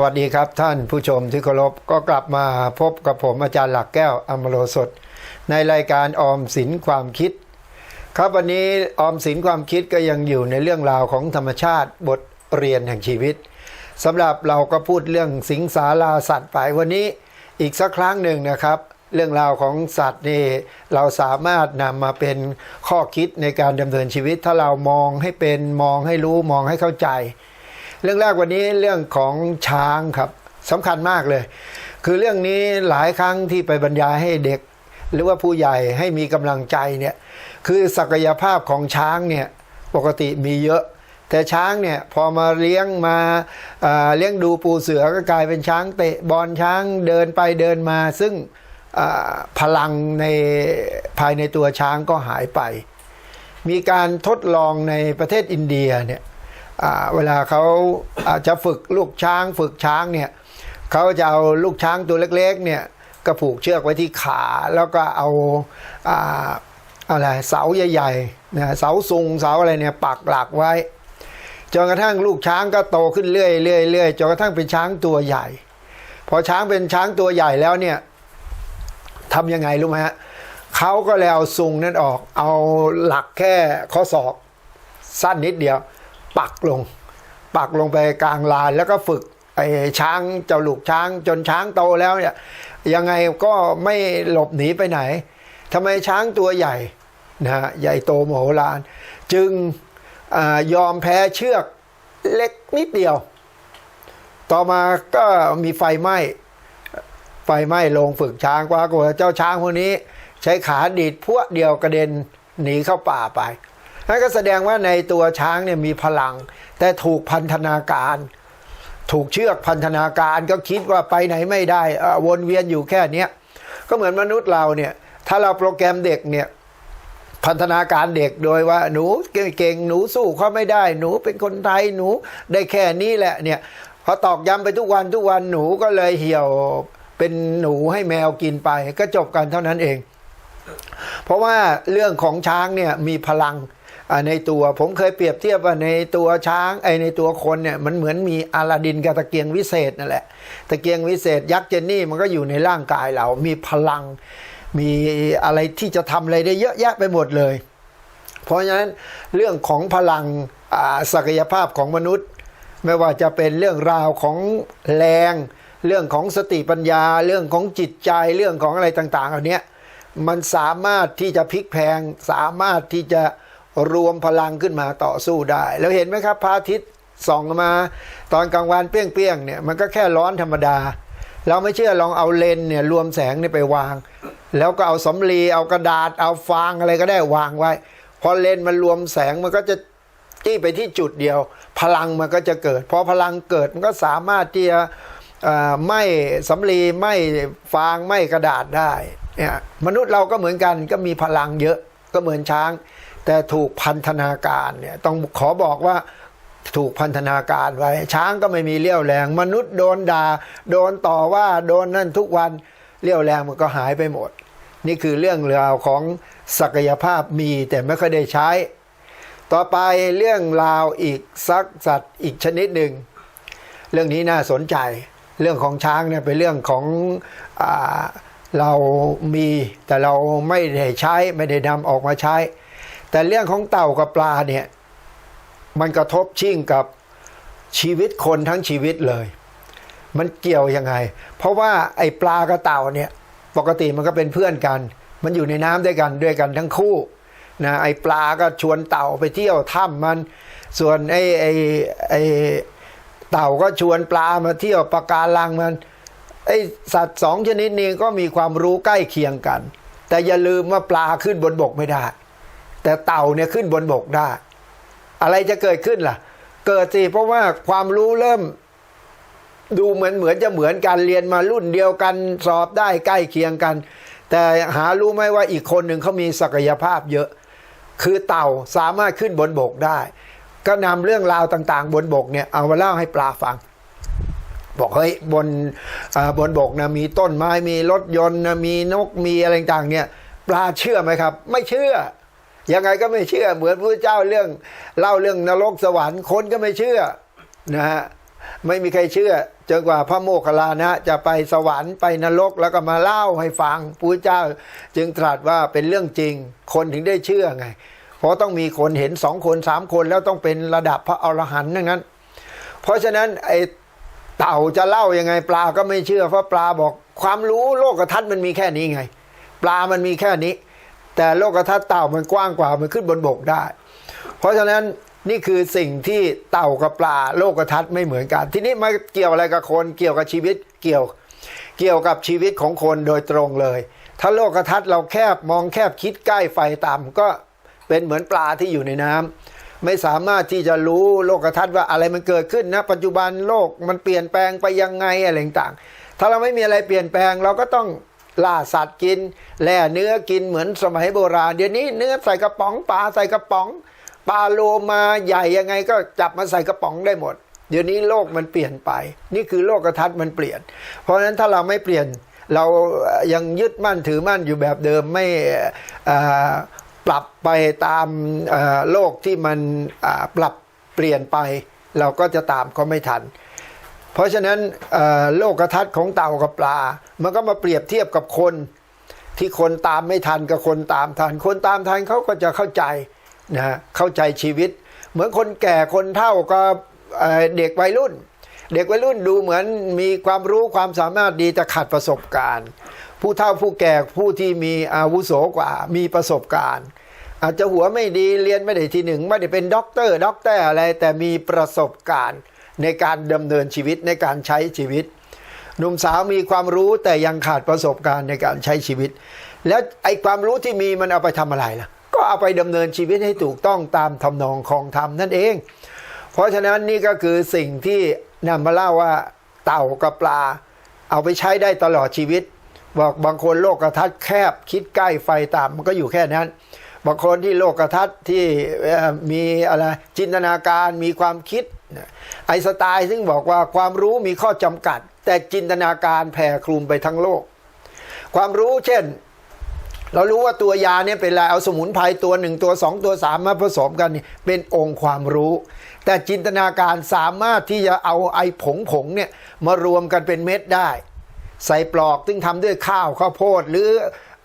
สวัสดีครับท่านผู้ชมที่เคารพก็กลับมาพบกับผมอาจารย์หลักแก้วอมโลสดในรายการออมสินความคิด ครับวันนี้ออมสินความคิดก็ยังอยู่ในเรื่องราวของธรรมชาติบทเรียนแห่งชีวิตสำหรับเราก็พูดเรื่องสิงสาราสัตว์ไปวันนี้อีกสักครั้งหนึ่งนะครับ เรื่องราวของสัตว์นี่เราสามารถนำมาเป็นข้อคิดในการดำเนินชีวิต ถ้าเรามองให้เป็นมองให้รู้มองให้เข้าใจ เรื่องแรกวันนี้เรื่องของช้างครับสำคัญมากเลย คือเรื่องนี้หลายครั้งที่ไปบรรยายให้เด็ก หรือว่าผู้ใหญ่ให้มีกำลังใจเนี่ยคือศักยภาพของช้างเนี่ยปกติมีเยอะ แต่ช้างเนี่ยพอมาเลี้ยงมาเอ่อเลี้ยงดูปูเสือก็กลายเป็นช้างเตะบอลช้างเดินไปเดินมา ซึ่งพลังในภายในตัวช้างก็หายไป มีการทดลองในประเทศอินเดียเนี่ย เวลาเขาอาจจะฝึกลูกช้างฝึกช้างเนี่ยเขาจะเอาลูกช้างตัวเล็กๆเนี่ยก็ผูกเชือกไว้ที่ขาแล้วก็เอาอะไรเสาใหญ่ๆนะเสาซุงเสาอะไรเนี่ยปักหลักไว้จนกระทั่งลูกช้างก็โตขึ้นเรื่อยๆเรื่อยจนกระทั่งเป็นช้างตัวใหญ่ พอช้างเป็นช้างตัวใหญ่แล้วเนี่ยทำยังไงรู้ไหมฮะเขาก็เลยเอาซุงนั้นออก เอาหลักแค่ข้อศอกสั้นนิดเดียว ปักลง ปักลงไปกลางลานแล้วก็ฝึกไอ้ช้างเจ้าลูกช้างจนช้างโตแล้วเนี่ยยังไงก็ไม่หลบหนีไปไหนทำไมช้างตัวใหญ่นะฮะใหญ่โตโมโหฬารจึงอยอมแพ้เชือกเล็กนิดเดียว ต่อมาก็มีไฟไหม้ไฟไหม้ลงฝึกช้างกว่ากว่าเจ้าช้างพวกนี้ ใช้ขาดีดพวกเดียวกระเด็นหนีเข้าป่าไป นั่นก็แสดงว่าในตัวช้างเนี่ยมีพลัง แต่ถูกพันธนาการ ถูกเชือกพันธนาการก็คิดว่าไปไหนไม่ได้อ่อวนเวียนอยู่แค่เนี้ยก็เหมือนมนุษย์เราเนี่ย ถ้าเราโปรแกรมเด็กเนี่ยพันธนาการเด็กโดยว่าหนูเก่งหนูสู้เขาไม่ได้ หนูเป็นคนไทยหนูได้แค่นี้แหละเนี่ยพอตอกย้ำไปทุกวันทุกวันหนูก็เลยเหี่ยวเป็นหนูให้แมวกินไป ก็จบกันเท่านั้นเอง เพราะว่าเรื่องของช้างเนี่ยมีพลัง ในตัวผมเคยเปรียบเทียบว่าในตัวช้างไอในตัวคนเนี่ยมันเหมือนมีอาลาดินกับตะเกียงวิเศษนั่นแหละตะเกียงวิเศษ ยักษ์เจนนี่มันก็อยู่ในร่างกายเรา มีพลัง มีอะไรที่จะทำอะไรได้เยอะแยะไปหมดเลย เพราะฉะนั้นเรื่องของพลังศักยภาพของมนุษย์ ไม่ว่าจะเป็นเรื่องราวของแรง เรื่องของสติปัญญา เรื่องของจิตใจเรื่องของอะไรต่าง ๆ เหล่านี้มันสามารถที่จะพลิกแพงสามารถที่จะ รวมพลังขึ้นมาต่อสู้ได้ แล้วเห็นไหมครับพระอาทิตย์ส่องมา ตอนกลางวันเปรี้ยงๆเนี่ยมันก็แค่ร้อนธรรมดา เราไม่เชื่อลองเอาเลนเนี่ยรวมแสงนี่ไปวาง แล้วก็เอาสำลีเอากระดาษเอาฟางอะไรก็ได้วางไว้ พอเลนมันรวมแสงมันก็จะจี้ไปที่จุดเดียว พลังมันก็จะเกิด พอพลังเกิดมันก็สามารถที่จะไหม่สำลีไหม่ฟางไหม่กระดาษได้เนี่ยมนุษย์เราก็เหมือนกันก็มีพลังเยอะก็เหมือนช้าง แต่ถูกพันธนาการเนี่ยต้องขอบอกว่าถูกพันธนาการไว้ ช้างก็ไม่มีเลี้ยวแรง มนุษย์โดนด่าโดนต่อว่าโดนนั่นทุกวันเลี้ยวแรงมันก็หายไปหมด นี่คือเรื่องราวของศักยภาพมีแต่ไม่ค่อยได้ใช้ ต่อไปเรื่องราวอีกสักสัตว์อีกชนิดหนึ่งเรื่องนี้น่าสนใจ เรื่องของช้างเนี่ยเป็นเรื่องของอเรามีแต่เราไม่ได้ใช้ไม่ได้นำออกมาใช้ แต่เรื่องของเต่ากับปลาเนี่ย มันกระทบชิ่งกับชีวิตคนทั้งชีวิตเลย มันเกี่ยวยังไง เพราะว่าไอ้ปลากับเต่าเนี่ย ปกติมันก็เป็นเพื่อนกัน มันอยู่ในน้ำด้วยกันด้วยกันทั้งคู่นะไอ้ปลาก็ชวนเต่าไปเที่ยวถ้ำมัน ส่วนไอ้ไอ้ไอ้เต่าก็ชวนปลามาเที่ยวปะการังมันไอสัตว์สองชนิดนี้ก็มีความรู้ใกล้เคียงกัน แต่อย่าลืมว่าปลาขึ้นบนบกไม่ได้ แต่เต่าเนี่ยขึ้นบนบกได้ อะไรจะเกิดขึ้นล่ะ เกิดสิเพราะว่าความรู้เริ่ม ดูเหมือนเหมือนจะเหมือนกันเรียนมารุ่นเดียวกันสอบได้ใกล้เคียงกัน แต่หารู้ไหมว่าอีกคนหนึ่งเขามีศักยภาพเยอะ คือเต่าสามารถขึ้นบนบกได้ ก็นำเรื่องราวต่าง ๆ บนบกเนี่ยเอามาเล่าให้ปลาฟังบอกเฮ้ยบนบนบกนะมีต้นไม้มีรถยนต์นะมีนกมีอะไรต่างๆเนี่ยปลาเชื่อไหมครับ ไม่เชื่อ ยังไงก็ไม่เชื่อ เหมือนพระเจ้าเรื่อง เล่าเรื่องนรกสวรรค์คนก็ไม่เชื่อนะฮะไม่มีใครเชื่อจนกว่าพระโมคคัลลานะ จะไปสวรรค์ไปนรกแล้วก็มาเล่าให้ฟังพระเจ้า จึงตรัสว่าเป็นเรื่องจริง คนถึงได้เชื่อไง เพราะต้องมีคนเห็นสองคนสามคนแล้วต้องเป็นระดับพระอรหันต์ทั้งนั้น เพราะฉะนั้นไอเต่าจะเล่ายังไงปลาก็ไม่เชื่อเพราะปลาบอกความรู้โลกทัศน์มันมีแค่นี้ไง ปลามันมีแค่นี้ แต่โลกทัศน์เต่ามันกว้างกว่ามันขึ้นบนบกได้ เพราะฉะนั้นนี่คือสิ่งที่เต่ากับปลาโลกทัศน์ไม่เหมือนกัน ทีนี้มาเกี่ยวอะไรกับคนเกี่ยวกับชีวิตเกี่ยวเกี่ยวกับชีวิตของคนโดยตรงเลย ถ้าโลกทัศน์เราแคบมองแคบคิดใกล้ไฟต่ำก็เป็นเหมือนปลาที่อยู่ในน้ำไม่สามารถที่จะรู้โลกทัศน์ว่าอะไรมันเกิดขึ้นนะปัจจุบันโลกมันเปลี่ยนแปลงไปยังไงอะไรต่างถ้าเราไม่มีอะไรเปลี่ยนแปลงเราก็ต้อง ล่าสัตว์กิน แล่เนื้อกินเหมือนสมัยโบราณ เดี๋ยวนี้เนื้อใส่กระป๋องปลาใส่กระป๋องปลาโลมาใหญ่ยังไงก็จับมาใส่กระป๋องได้หมด เดี๋ยวนี้โลกมันเปลี่ยนไป นี่คือโลกทัศน์มันเปลี่ยน เพราะฉะนั้นถ้าเราไม่เปลี่ยนเรายังยึดมั่นถือมั่นอยู่แบบเดิมไม่ปรับไปตามโลกที่มันปรับเปลี่ยนไป เราก็จะตามก็ไม่ทัน เพราะฉะนั้นโลกทัศน์ของเต่ากับปลา มันก็มาเปรียบเทียบกับคน ที่คนตามไม่ทันกับคนตามทัน คนตามทันเขาก็จะเข้าใจนะเข้าใจชีวิต เหมือนคนแก่คนเฒ่ากับเอ่อเด็กวัยรุ่น เด็กวัยรุ่นดูเหมือนมีความรู้ความสามารถดีแต่ขาดประสบการณ์ ผู้เฒ่าผู้แก่ผู้ที่มีอาวุโสกว่ามีประสบการณ์ อาจจะหัวไม่ดีเรียนไม่ได้ที่หนึ่งไม่ได้เป็นด็อกเตอร์ด็อกเตอร์อะไรแต่มีประสบการณ์ ในการดำเนินชีวิตในการใช้ชีวิต หนุ่มสาวมีความรู้แต่ยังขาดประสบการณ์ในการใช้ชีวิต แล้วไอ้ความรู้ที่มีมันเอาไปทำอะไรล่ะ ก็เอาไปดำเนินชีวิตให้ถูกต้องตามทำนองของธรรมนั่นเอง เพราะฉะนั้นนี่ก็คือสิ่งที่นำมาเล่าว่าเต่ากับปลา เอาไปใช้ได้ตลอดชีวิต บอกบางคนโลกกระทัศน์แคบ คิดใกล้ไฟต่ำมันก็อยู่แค่นั้นบางคนที่โลกทัศน์ที่มีอะไรจินตนาการมีความคิด ไอสไตล์ซึ่งบอกว่าความรู้มีข้อจำกัด แต่จินตนาการแผ่คลุมไปทั้งโลก ความรู้เช่น เรารู้ว่าตัวยาเนี่ยเป็นอะไรเอาสมุนไพรตัวหนึ่งตัวสองตัวสามมาผสมกันเป็นองค์ความรู้ แต่จินตนาการสามารถที่จะเอาไอผงผงๆเนี่ยมารวมกันเป็นเม็ดได้ ใส่ปลอกซึ่งทำด้วยข้าวข้าวโพดหรือ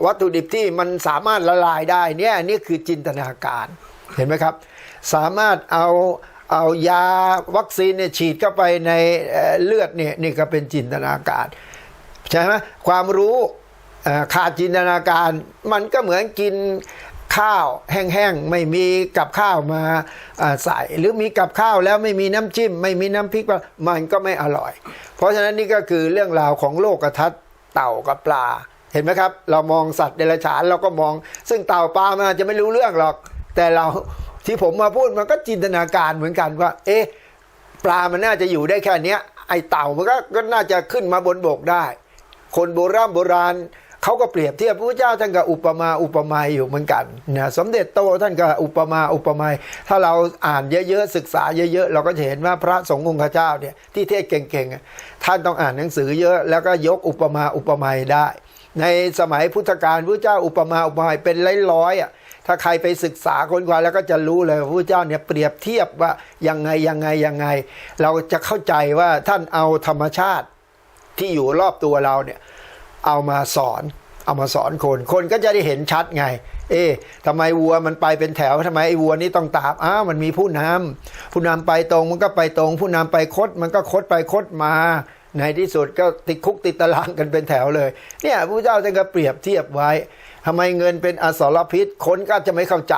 วัตถุดิบที่มันสามารถละลายได้เนี่ยนี่คือจินตนาการเห็นไหมครับ สามารถเอา เอายาวัคซีนเนี่ยฉีดเข้าไปในเลือดเนี่ยนี่ก็เป็นจินตนาการใช่ไหมความรู้ขาดจินตนาการ มันก็เหมือนกินข้าวแห้งๆไม่มีกับข้าวมาอ่าใส่หรือมีกับข้าวแล้วไม่มีน้ำจิ้ม ไม่มีน้ำพริกมันก็ไม่อร่อย เพราะฉะนั้นนี่ก็คือเรื่องราวของโลกทัศน์เต่ากับปลา เห็นไหมครับ เรามองสัตว์เดรัจฉานเราก็มอง ซึ่งเต่าปลามันอาจจะไม่รู้เรื่องหรอก แต่เรา ที่ผมมาพูดมันก็จินตนาการเหมือนกันว่า เอ๊ะปลามันน่าจะอยู่ได้แค่เนี้ย ไอเต่ามันก็ก็น่าจะขึ้นมาบนบกได้ คนโบราณโบราณเขาก็เปรียบเทียบพระเจ้าท่านก็อุปมาอุปไมยอยู่เหมือนกันนะสมเด็จโตท่านก็อุปมาอุปไมยถ้าเราอ่านเยอะๆศึกษาเยอะๆเราก็จะเห็นว่าพระสงฆ์องค์เจ้าเนี่ยที่เทศเก่งๆท่านต้องอ่านหนังสือเยอะแล้วก็ยกอุปมาอุปไมยได้ ในสมัยพุทธกาลพระเจ้าอุปมาอุปไมยเป็นร้อยๆอะ ถ้าใครไปศึกษาค้นคว้าแล้วก็จะรู้เลยว่าพระเจ้าเนี่ยเปรียบเทียบว่ายังไงยังไงยังไง เราจะเข้าใจว่าท่านเอาธรรมชาติที่อยู่รอบตัวเราเนี่ยเอามาสอนเอามาสอนคน คนก็จะได้เห็นชัดไง เอ๊ะทำไมวัวมันไปเป็นแถวทำไมไอ้วัวนี่ต้องตามอ้าวมันมีผู้นำผู้นำไปตรงมันก็ไปตรง ผู้นำไปคดมันก็คดไปคดมา ในที่สุดก็ติดคุกติดตารางกันเป็นแถวเลย เนี่ยพระเจ้าท่านก็เปรียบเทียบไว้ ทำไมเงินเป็นอสรพิษ คนก็จะไม่เข้าใจ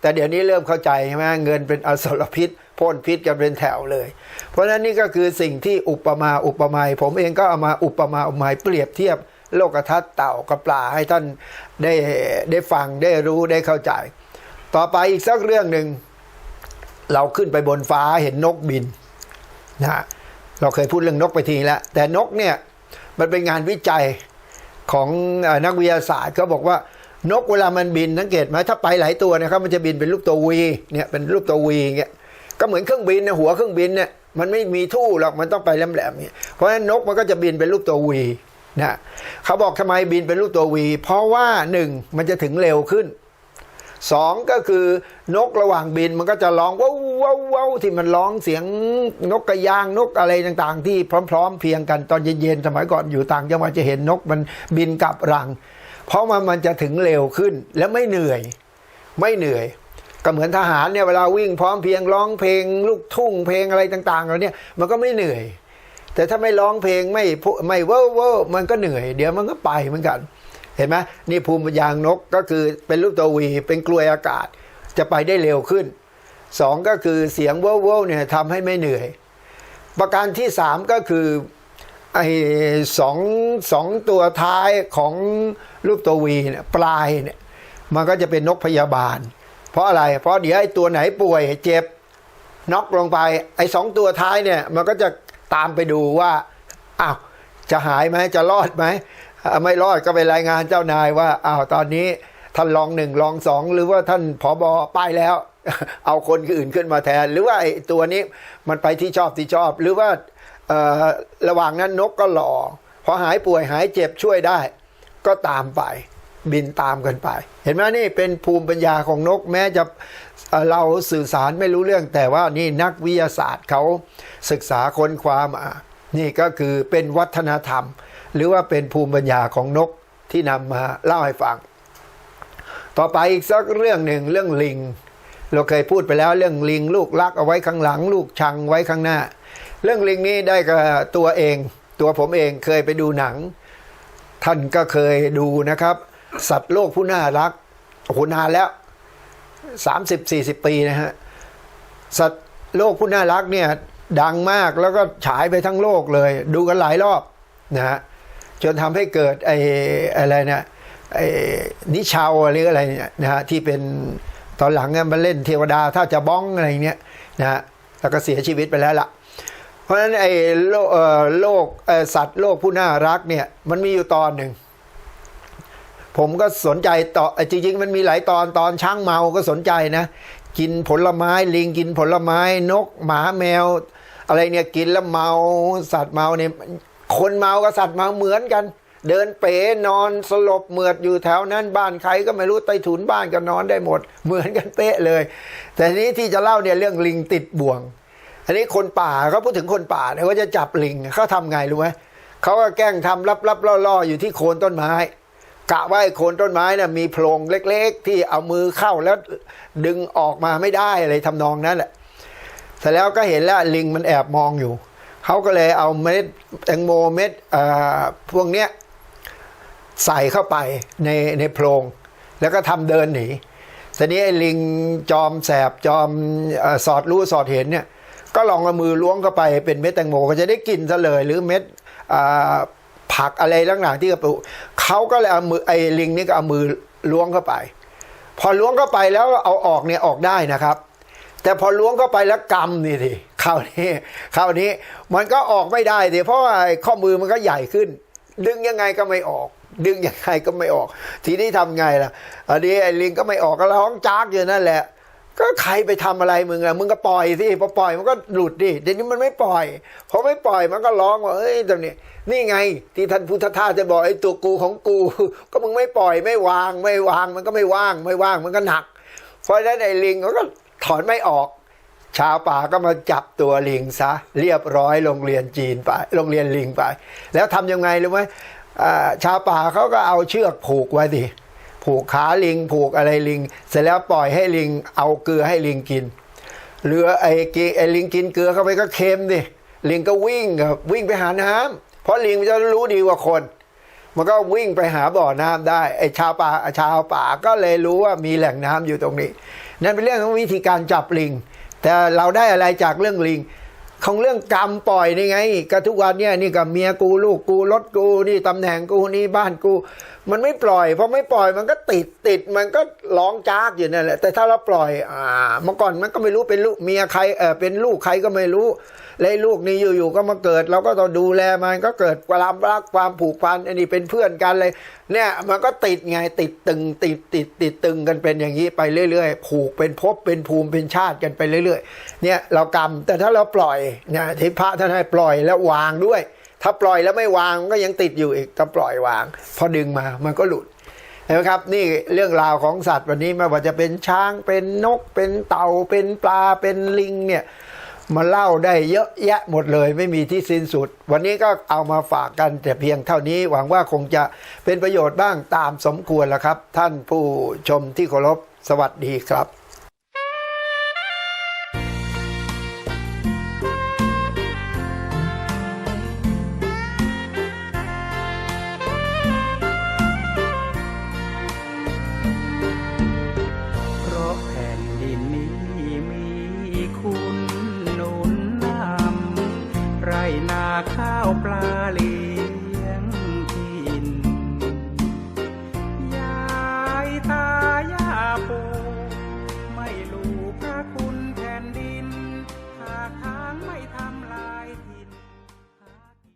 แต่เดี๋ยวนี้เริ่มเข้าใจใช่ไหมเงินเป็นอสรพิษพ่นพิษกันเป็นแถวเลย เพราะฉะนั้นนี่ก็คือสิ่งที่อุปมาอุปไมยผมเองก็เอามาอุปมาอุปไมยเปรียบเทียบโลกทัศน์เต่ากับปลาให้ท่านได้ได้ฟังได้รู้ได้เข้าใจ ต่อไปอีกสักเรื่องหนึ่งเราขึ้นไปบนฟ้าเห็นนกบินนะฮะเราเคยพูดเรื่องนกไปทีแล้วแต่นกเนี่ยมันเป็นงานวิจัย ของอนักวิทยาศาสตร์เขาบอกว่านกเวลามันบินสังเกตไหมถ้าไปหลายตัวนะครับมันจะบินเป็นรูปตัววีเนี่ยเป็นรูปตัววีอย่างเงี้ยก็เหมือนเครื่องบินนะหัวเครื่องบินเนี่ยมันไม่มีทู่หรอกมันต้องไปแหลมๆเนี่ยเพราะฉะนั้นนกมันก็จะบินเป็นรูปตัววีนะเขาบอกทำไมบินเป็นรูปตัววีเพราะว่าหนึ่งมันจะถึงเร็วขึ้น สองก็คือนกระหว่างบินมันก็จะร้องว้าวว้าวว้าวที่มันร้องเสียงนกกระยางนกอะไรต่างๆ ที่พร้อมๆเพียงกันตอนเย็นๆสมัยก่อนอยู่ต่างจังหวัดจะเห็นนกมันบินกลับรัง เพราะมันมันจะถึงเร็วขึ้นและไม่เหนื่อย ไม่เหนื่อย ก็เหมือนทหารเนี่ยเวลาวิ่งพร้อมเพียงร้องเพลง ลูกทุ่งเพลงอะไรต่างๆแล้วเนี่ยมันก็ไม่เหนื่อย แต่ถ้าไม่ร้องเพลงไม่ไม่เว้อเว้อมันก็เหนื่อย เดี๋ยวมันก็ไปเหมือนกัน เห็นไหมนี่ภูมิปัญญานกก็คือเป็นรูปตัววีเป็นกลวยอากาศ จะไปได้เร็วขึ้นสองก็คือเสียงเว้อเว้อเนี่ยทำให้ไม่เหนื่อย ประการที่สามก็คือไอ้สองสองตัวท้ายของรูปตัววีเนี่ยปลายเนี่ยมันก็จะเป็นนกพยาบาล เพราะอะไร เพราะเดี๋ยวไอ้ตัวไหนป่วยเจ็บน็อกลงไป ไอ้สองตัวท้ายเนี่ยมันก็จะตามไปดูว่าอ้าวจะหายไหมจะรอดไหม ไม่รอดก็ไปรายงานเจ้านายว่าอ้าวตอนนี้ท่านรองหนึ่งรองสองหรือว่าท่านผอบอป้ายแล้ว เอาคนอื่นขึ้นมาแทน หรือว่าไอ้ตัวนี้มันไปที่ชอบที่ชอบ หรือว่าระหว่างนั้นนกก็หล่อพอหายป่วยหายเจ็บช่วยได้ ก็ตามไปบินตามกันไป เห็นไหมนี่เป็นภูมิปัญญาของนกแม้จะเเราสื่อสารไม่รู้เรื่องแต่ว่านี่นักวิทยาศาสตร์เขาศึกษาค้นคว้ามา นี่ก็คือเป็นวัฒนธรรม หรือว่าเป็นภูมิปัญญาของนกที่นำมาเล่าให้ฟัง ต่อไปอีกสักเรื่องหนึ่งเรื่องลิง เราเคยพูดไปแล้วเรื่องลิง ลูกรักเอาไว้ข้างหลัง ลูกชังไว้ข้างหน้า เรื่องลิงนี้ได้กับตัวเอง ตัวผมเองเคยไปดูหนัง ท่านก็เคยดูนะครับ สัตว์โลกผู้น่ารักโอ้โหนานแล้วสามสิบสี่สิบปีนะฮะสัตว์โลกผู้น่ารักเนี่ยดังมากแล้วก็ฉายไปทั้งโลกเลย ดูกันหลายรอบนะฮะ จนทำให้เกิดไอ้อะไรเนะไอ้นิชาวหรืออะไรเนี่ยนะฮะที่เป็นตอนหลังเนี่ยมาเล่นเทวดาถ้าจะบ้องอะไรเนี้ยนะฮะแล้วก็เสียชีวิตไปแล้วล่ะ เพราะฉะนั้นไอ้โลกเอ่อโลกสัตว์โลกผู้น่ารักเนี่ยมันมีอยู่ตอนหนึ่ง ผมก็สนใจต่อจริงๆ มันมีหลายตอนตอนช้างเมาก็สนใจนะ กินผลไม้ลิงกินผลไม้นกหมาแมว อะไรเนี่ยกินแล้วเมาสัตว์เมาเนี่ย คนเมากับสัตว์เมาเหมือนกัน เดินเป๋นอนสลบเหมือดอยู่แถวนั้นบ้านใครก็ไม่รู้ใต้ถุนบ้านก็นอนได้หมด เหมือนกันเป๊ะเลย แต่นี้ที่จะเล่าเนี่ยเรื่องลิงติดบ่วง อันนี้คนป่าเขาพูดถึงคนป่าเนี่ยเขาจะจับลิงเขาทำไงรู้ไหมเขาก็แกล้งทำลับๆล่อๆอยู่ที่โคนต้นไม้กะว่าไอ้โคนต้นไม้น่ะมีโพรงเล็ก ๆ ที่เอามือเข้าแล้วดึงออกมาไม่ได้อะไรทำนองนั้นแหละเสร็จแล้วก็เห็นแล้วลิงมันแอบมองอยู่ เขาก็เลยเอาเม็ดแตงโมเม็ดพวกเนี้ยใส่เข้าไปในในโพรง แล้วก็ทำเดินหนีทีนี้ไอ้ลิงจอมแสบจอมอสอดรู้สอดเห็นเนี่ย ก็ลองเอามือล้วงเข้าไปเป็นเม็ดแตงโมก็จะได้กินซะเลย หรือเม็ดผักอะไรต่างๆที่กระปุกเขาก็เลยเอามือไอ้ลิงนี่ก็เอามือล้วงเข้าไป พอล้วงเข้าไปแล้วเอาออกเนี่ยออกได้นะครับ แต่พอล้วงเข้าไปแล้วกำนี่ทีคราวนี้คราวนี้มันก็ออกไม่ได้ทีเพราะว่าไอ้ข้อมือมันก็ใหญ่ขึ้น ดึงยังไงก็ไม่ออก ดึงยังไงก็ไม่ออก ทีนี้ทำไงล่ะอันนี้ไอ้ลิงก็ไม่ออกก็ร้องจากอยู่นั่นแหละ ก็ใครไปทำอะไรมึงอะมึงก็ปล่อยสิพอปล่อยมันก็หลุดดิเดี๋ยวนี้มันไม่ปล่อยพอไม่ปล่อยมันก็ร้องว่าเอ้ยตรงนี้นี่ไง ที่ท่านพุทธทาสจะบอกไอ้ตัวกูของกู ก็มึงไม่ปล่อยไม่วางไม่วางมันก็ไม่ว่าง ไม่ว่างมันก็หนักเพราะฉะนั้นไอ้ลิงมันก็ ถอนไม่ออก ชาวป่าก็มาจับตัวลิงซะ เรียบร้อยโรงเรียนจีนไปโรงเรียนลิงไป แล้วทำยังไงรู้ไหมชาวป่าเขาก็เอาเชือกผูกไว้ดิผูกขาลิง ผูกอะไรลิง เสร็จแล้วปล่อยให้ลิง เอาเกลือให้ลิงกินเหลือไอ้กิไอ้ลิงกินเกลือเข้าไปก็เค็มดิลิงก็วิ่งวิ่งไปหาน้ำเพราะลิงมันจะรู้ดีกว่าคน มันก็วิ่งไปหาบ่อน้ำได้ไอ้ชาวป่าชาวป่าก็เลยรู้ว่ามีแหล่งน้ำอยู่ตรงนี้ นั่นเป็นเรื่องของวิธีการจับลิง แต่เราได้อะไรจากเรื่องลิง ของเรื่องกรรมปล่อยนี่ไงก็ทุกวันเนี่ยนี่กับเมียกูลูกกูรถกูนี่ตำแหน่งกูนี่บ้านกู มันไม่ปล่อยพอไม่ปล่อยมันก็ติดติดมันก็ร้องจากอยู่นั่นแหละแต่ถ้าเราปล่อยอ่าเมื่อก่อนมันก็ไม่รู้เป็นลูกเมียใครเออเป็นลูกใครก็ไม่รู้เลยลูกนี่อยู่ๆก็มาเกิดเราก็ต้องดูแลมันก็เกิดความรักความผูกพันอันนี้เป็นเพื่อนกันเลย เนี่ยมันก็ติดไงติดตึงติดติดติดตึงกันเป็นอย่างนี้ไปเรื่อยๆ ผูกเป็นภพเป็นภูมิเป็นชาติกันไปเรื่อย ๆ เนี่ยเรากรรมแต่ถ้าเราปล่อยนี่ยที่พระท่านให้ปล่อยแล้ววางด้วย ถ้าปล่อยแล้วไม่วางมันก็ยังติดอยู่อีกต้องปล่อยวาง พอดึงมามันก็หลุดเห็นไหมครับนี่เรื่องราวของสัตว์วันนี้ไม่ว่าจะเป็นช้างเป็นนก เป็นเต่าเป็นปลาเป็นลิงเนี่ยมาเล่าได้เยอะแยะหมดเลยไม่มีที่สิ้นสุด วันนี้ก็เอามาฝากกันแต่เพียงเท่านี้หวังว่าคงจะเป็นประโยชน์บ้างตามสมควรแล้วครับ ท่านผู้ชมที่เคารพสวัสดีครับ